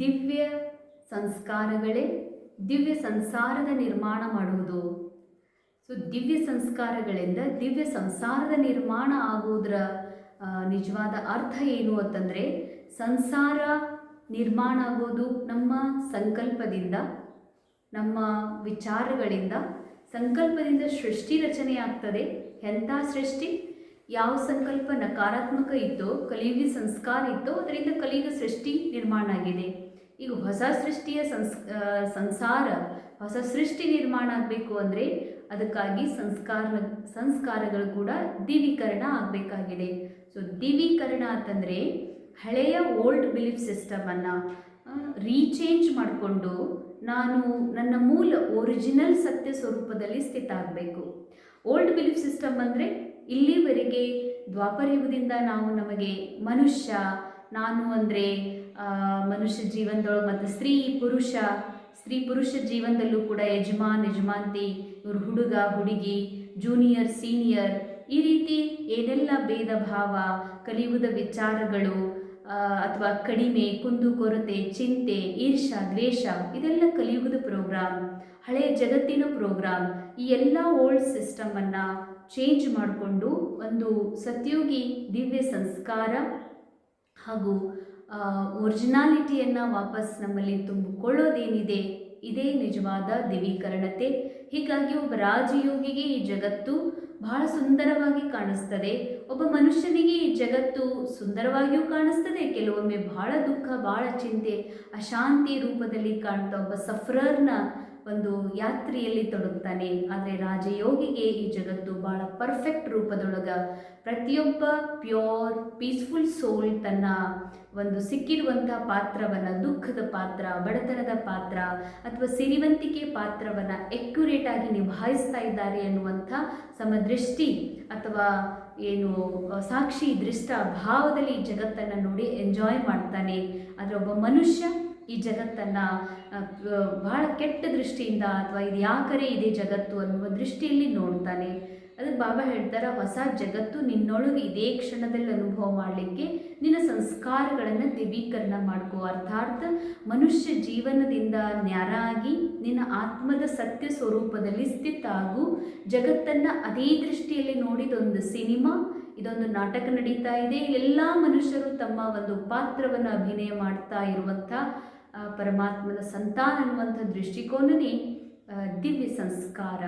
ದಿವ್ಯ ಸಂಸ್ಕಾರಗಳೇ ದಿವ್ಯ ಸಂಸಾರದ ನಿರ್ಮಾಣ ಮಾಡುವುದು. ಸೊ ದಿವ್ಯ ಸಂಸ್ಕಾರಗಳಿಂದ ದಿವ್ಯ ಸಂಸಾರದ ನಿರ್ಮಾಣ ಆಗುವುದರ ನಿಜವಾದ ಅರ್ಥ ಏನು ಅಂತಂದರೆ ಸಂಸಾರ ನಿರ್ಮಾಣ ಆಗೋದು ನಮ್ಮ ಸಂಕಲ್ಪದಿಂದ, ನಮ್ಮ ವಿಚಾರಗಳಿಂದ, ಸಂಕಲ್ಪದಿಂದ ಸೃಷ್ಟಿ ರಚನೆ ಆಗ್ತದೆ ಎಂಥ ಸೃಷ್ಟಿ? ಯಾವ ಸಂಕಲ್ಪ ನಕಾರಾತ್ಮಕ ಇತ್ತೋ ಕಲಿಯುಗಿ ಸಂಸ್ಕಾರ ಇತ್ತೋ ಅದರಿಂದ ಕಲಿಯುಗ ಸೃಷ್ಟಿ ನಿರ್ಮಾಣ ಆಗಿದೆ. ಈಗ ಹೊಸ ಸೃಷ್ಟಿಯ ಸಂಸ್ ಸಂಸಾರ ಹೊಸ ಸೃಷ್ಟಿ ನಿರ್ಮಾಣ ಆಗಬೇಕು ಅಂದರೆ ಅದಕ್ಕಾಗಿ ಸಂಸ್ಕಾರ ಸಂಸ್ಕಾರಗಳು ಕೂಡ ದಿವೀಕರಣ ಆಗಬೇಕಾಗಿದೆ. ಸೊ ದಿವೀಕರಣ ಅಂತಂದರೆ ಹಳೆಯ ಓಲ್ಡ್ ಬಿಲೀಫ್ ಸಿಸ್ಟಮನ್ನು ರೀಚೇಂಜ್ ಮಾಡಿಕೊಂಡು ನಾನು ನನ್ನ ಮೂಲ ಒರಿಜಿನಲ್ ಸತ್ಯ ಸ್ವರೂಪದಲ್ಲಿ ಸ್ಥಿತ ಆಗಬೇಕು. ಓಲ್ಡ್ ಬಿಲೀಫ್ ಸಿಸ್ಟಮ್ ಅಂದರೆ ಇಲ್ಲಿವರೆಗೆ ದ್ವಾಪರಯುಗದಿಂದ ನಾವು ನಮಗೆ ಮನುಷ್ಯ, ನಾನು ಅಂದರೆ ಮನುಷ್ಯ ಜೀವನದೊಳಗೆ ಮತ್ತು ಸ್ತ್ರೀ ಪುರುಷ ಸ್ತ್ರೀ ಪುರುಷ ಜೀವನದಲ್ಲೂ ಕೂಡ ಯಜಮಾನ್, ಯಜಮಾಂತಿ, ಇವರು ಹುಡುಗ, ಹುಡುಗಿ ಜೂನಿಯರ್ ಸೀನಿಯರ್ ಈ ರೀತಿ ಏನೆಲ್ಲ ಭೇದ ಭಾವ ಕಲಿಯುವುದ ವಿಚಾರಗಳು ಅಥವಾ ಕಡಿಮೆ, ಕುಂದು, ಕೊರತೆ, ಚಿಂತೆ ಈರ್ಷ ದ್ವೇಷ, ಇದೆಲ್ಲ ಕಲಿಯುಗದ ಪ್ರೋಗ್ರಾಮ್ ಹಳೆಯ ಜಗತ್ತಿನ ಪ್ರೋಗ್ರಾಮ್ ಈ ಎಲ್ಲ ಓಲ್ಡ್ ಸಿಸ್ಟಮನ್ನು ಚೇಂಜ್ ಮಾಡಿಕೊಂಡು ಒಂದು ಸತ್ಯೋಗಿ ದಿವ್ಯ ಸಂಸ್ಕಾರ ಹಾಗೂ ಒರಿಜಿನಾಲಿಟಿಯನ್ನು ವಾಪಸ್ ನಮ್ಮಲ್ಲಿ ತುಂಬಿಕೊಳ್ಳೋದೇನಿದೆ? ಇದೇ ನಿಜವಾದ ದಿವೀಕರಣತೆ ಹೀಗಾಗಿ ಒಬ್ಬ ರಾಜಯೋಗಿಗೆ ಈ ಜಗತ್ತು ಬಹಳ ಸುಂದರವಾಗಿ ಕಾಣಿಸ್ತದೆ. ಒಬ್ಬ ಮನುಷ್ಯನಿಗೆ ಈ ಜಗತ್ತು ಸುಂದರವಾಗಿಯೂ ಕಾಣಿಸ್ತದೆ. ಕೆಲವೊಮ್ಮೆ ಬಹಳ ದುಃಖ, ಬಹಳ ಚಿಂತೆ, ಅಶಾಂತಿ ರೂಪದಲ್ಲಿ ಕಾಣ್ತಾ ಒಬ್ಬ ಸಫ್ರರ್ನ ಒಂದು ಯಾತ್ರೆಯಲ್ಲಿ ತೊಡಗ್ತಾನೆ. ಆದರೆ ರಾಜಯೋಗಿಗೆ ಈ ಜಗತ್ತು ಬಹಳ ಪರ್ಫೆಕ್ಟ್ ರೂಪದೊಳಗ. ಪ್ರತಿಯೊಬ್ಬ ಪ್ಯೂರ್ ಪೀಸ್ಫುಲ್ ಸೋಲ್ ತನ್ನ ಒಂದು ಸಿಕ್ಕಿರುವಂಥ ಪಾತ್ರವನ್ನು, ದುಃಖದ ಪಾತ್ರ, ಬಡತನದ ಪಾತ್ರ ಅಥವಾ ಸಿರಿವಂತಿಕೆ ಪಾತ್ರವನ್ನು ಎಕ್ಯುರೇಟ್ ಆಗಿ ನಿಭಾಯಿಸ್ತಾ ಇದ್ದಾರೆ ಅನ್ನುವಂಥ ಸಮದೃಷ್ಟಿ ಅಥವಾ ಏನು, ಸಾಕ್ಷಿ ದೃಷ್ಟ ಭಾವದಲ್ಲಿ ಜಗತ್ತನ್ನು ನೋಡಿ ಎಂಜಾಯ್ ಮಾಡ್ತಾನೆ. ಆದರೆ ಒಬ್ಬ ಮನುಷ್ಯ ಈ ಜಗತ್ತನ್ನು ಬಹಳ ಕೆಟ್ಟ ದೃಷ್ಟಿಯಿಂದ ಅಥವಾ ಇದು ಯಾಕರೆ ಇದೆ ಜಗತ್ತು ಅನ್ನುವ ದೃಷ್ಟಿಯಲ್ಲಿ ನೋಡ್ತಾನೆ. ಅದಕ್ಕೆ ಬಾಬಾ ಹೇಳ್ತಾರೆ, ಹೊಸ ಜಗತ್ತು ನಿನ್ನೊಳಗೆ ಇದೇ ಕ್ಷಣದಲ್ಲಿ ಅನುಭವ ಮಾಡಲಿಕ್ಕೆ ನಿನ್ನ ಸಂಸ್ಕಾರಗಳನ್ನು ದಿವೀಕರಣ ಮಾಡ್ಕೋ. ಅರ್ಥಾತ್ ಮನುಷ್ಯ ಜೀವನದಿಂದ ನ್ಯಾರಾಗಿ ನಿನ್ನ ಆತ್ಮದ ಸತ್ಯ ಸ್ವರೂಪದಲ್ಲಿ ಸ್ಥಿತ ಆಗು. ಜಗತ್ತನ್ನು ಅದೇ ದೃಷ್ಟಿಯಲ್ಲಿ ನೋಡಿದೊಂದು ಸಿನಿಮಾ, ಇದೊಂದು ನಾಟಕ ನಡೀತಾ ಇದೆ. ಎಲ್ಲ ಮನುಷ್ಯರು ತಮ್ಮ ಒಂದು ಪಾತ್ರವನ್ನು ಅಭಿನಯ ಮಾಡ್ತಾ ಇರುವಂಥ ಪರಮಾತ್ಮನ ಸಂತಾನ ಅನ್ನುವಂಥ ದೃಷ್ಟಿಕೋನನೇ ದಿವ್ಯ ಸಂಸ್ಕಾರ.